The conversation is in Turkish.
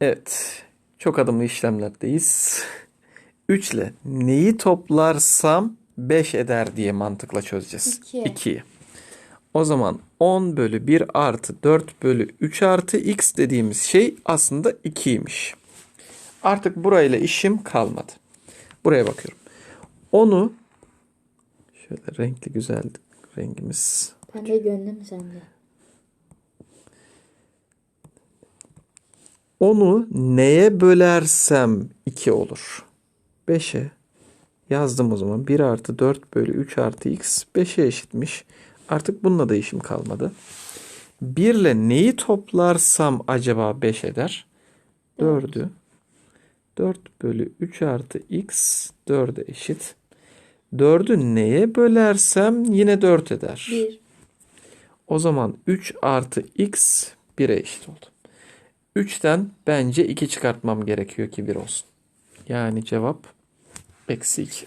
Evet. Çok adımlı işlemlerdeyiz. 3 ile neyi toplarsam 5 eder diye mantıkla çözeceğiz. İki. 2'yi. O zaman 10 bölü 1 artı 4 bölü 3 artı x dediğimiz şey aslında 2'ymiş. Artık burayla işim kalmadı. Buraya bakıyorum. Onu şöyle renkli güzel rengimiz. De gönlüm sende. Onu neye bölersem 2 olur. 5'e yazdım o zaman. 1 artı 4 bölü 3 artı x 5'e eşitmiş. Artık bununla da işim kalmadı. 1 ile neyi toplarsam acaba 5 eder? 4'ü. 4 bölü 3 artı x 4'e eşit. 4'ü neye bölersem yine 4 eder. Bir. O zaman 3 artı x 1'e eşit oldu. 3'ten bence 2 çıkartmam gerekiyor ki 1 olsun. Yani cevap eksi 2.